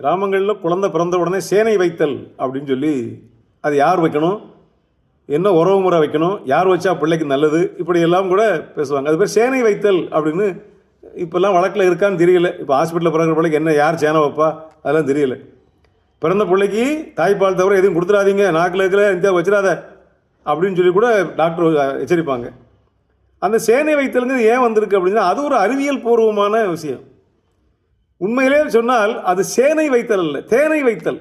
கிராமங்களில் குழந்தை பிறந்த உடனே சேனை வைத்தல் அப்படின்னு சொல்லி அது யார் வைக்கணும்? என்ன உறவு முறை வைக்கணும்? யார் வச்சா பிள்ளைக்கு நல்லது? இப்படி எல்லாம் கூட பேசுவாங்க. அது பேர் சேனை வைத்தல் அப்படின்னு இப்போல்லாம் வழக்கில் இருக்கான்னு தெரியல. இப்போ ஹாஸ்பிட்டலில் பிறகு பிள்ளைக்கு என்ன யார் சேனை வைப்பா? அதெல்லாம் தெரியல. பிறந்த பிள்ளைக்கு தாய்ப்பால் தவிர எதுவும் கொடுத்துடாதீங்க. நாக்கில் இருக்கிற இந்த வச்சிடாத அப்படின்னு சொல்லி கூட டாக்டர் எச்சரிப்பாங்க. அந்த சேனை வைத்தலுங்கிறது ஏன் வந்திருக்கு அப்படின்னா அது ஒரு அறிவியல் பூர்வமான விஷயம். உண்மையிலே சொன்னால் அது சேனை வைத்தல் அல்ல தேனை வைத்தல்.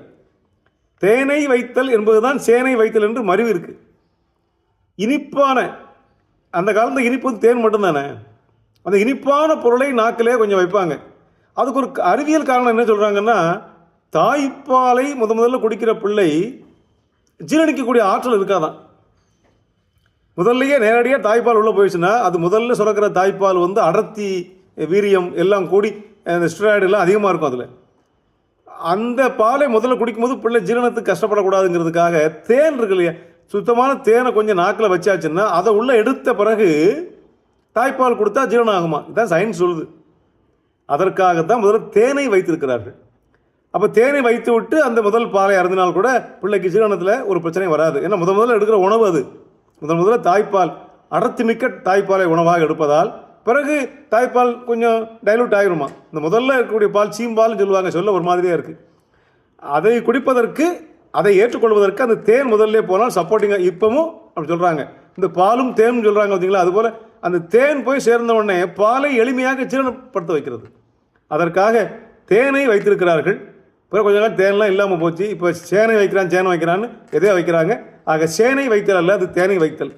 தேனை வைத்தல் என்பதுதான் சேனை வைத்தல் என்று மறிவு இருக்கு. இனிப்பான அந்த காலத்தில் இனிப்பு வந்து தேன் மட்டும்தானே? அந்த இனிப்பான பொருளை நாக்கிலே கொஞ்சம் வைப்பாங்க. அதுக்கு ஒரு அறிவியல் காரணம் என்ன சொல்கிறாங்கன்னா தாய்ப்பாலை முத முதல்ல குடிக்கிற பிள்ளை ஜீரணிக்கக்கூடிய ஆற்றல் இருக்காதான். முதல்லயே நேரடியாக தாய்ப்பால் உள்ளே போயிடுச்சுன்னா அது முதல்ல சுரக்கிற தாய்ப்பால் வந்து அடர்த்தி வீரியம் எல்லாம் கூடி அந்த ஸ்டெராய்டுலாம் அதிகமாக இருக்கும் அதில். அந்த பாலை முதல்ல குடிக்கும்போது பிள்ளை ஜீரணத்துக்கு கஷ்டப்படக்கூடாதுங்கிறதுக்காக தேன் இருக்கு இல்லையா? சுத்தமான தேனை கொஞ்சம் நாக்கில் வச்சாச்சுன்னா அதை உள்ளே எடுத்த பிறகு தாய்ப்பால் கொடுத்தா ஜீரணம் ஆகுமா? இதுதான் சயின்ஸ் சொல்லுது. அதற்காகத்தான் முதல்ல தேனை வைத்திருக்கிறார்கள். அப்போ தேனை வைத்து விட்டு அந்த முதல் பாலை அருந்தினால் கூட பிள்ளைக்கு ஜீரணத்தில் ஒரு பிரச்சனையும் வராது. ஏன்னா முத முதல்ல எடுக்கிற உணவு அது. முதல் முதல்ல தாய்ப்பால் அடர்த்தி மிக்க தாய்ப்பாலை உணவாக எடுப்பதால் பிறகு தாய்ப்பால் கொஞ்சம் டைலூட் ஆகிருமா இந்த முதல்ல இருக்கக்கூடிய பால் சீம்பால்னு சொல்லுவாங்க சொல்ல ஒரு மாதிரியாக இருக்குது அதை குடிப்பதற்கு அதை ஏற்றுக்கொள்வதற்கு அந்த தேன் முதல்ல போனால் சப்போர்ட்டிங்காக இப்போவும் அப்படி சொல்கிறாங்க இந்த பாலும் தேனும் சொல்கிறாங்க பார்த்தீங்களா? அதுபோல் அந்த தேன் போய் சேர்ந்த உடனே பாலை எளிமையாக சீரணப்படுத்த வைக்கிறது. அதற்காக தேனை வைத்திருக்கிறார்கள். பிறகு கொஞ்ச நாள் தேன்லாம் இல்லாமல் போச்சு. இப்போ சேனை வைக்கிறான் சேனை வைக்கிறான்னு எதையோ வைக்கிறாங்க. ஆக சேனை வைத்தல் அல்ல அது தேனை வைத்தல்.